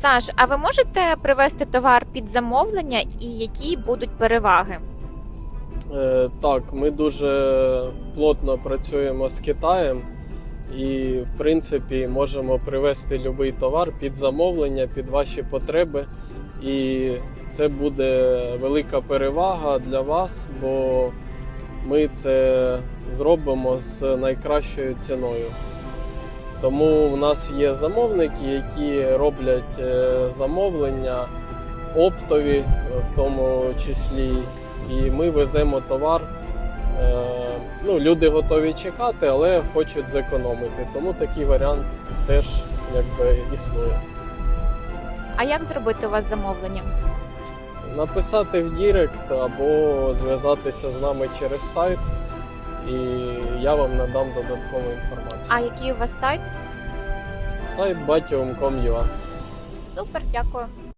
Саш, а ви можете привезти товар під замовлення і які будуть переваги? Е, Так, ми дуже плотно працюємо з Китаєм і, в принципі, можемо привезти будь-який товар під замовлення, під ваші потреби. І це буде велика перевага для вас, бо ми це зробимо з найкращою ціною. Тому в нас є замовники, які роблять е, замовлення оптові, е, в тому числі, і ми веземо товар. Е, Ну, люди готові чекати, але хочуть зекономити. Тому такий варіант теж якби існує. А як зробити у вас замовлення? Написати в Дірект або зв'язатися з нами через сайт, і я вам надам додаткову інформацію. А який у вас сайт? Сайт batium.com.ua Супер, дякую.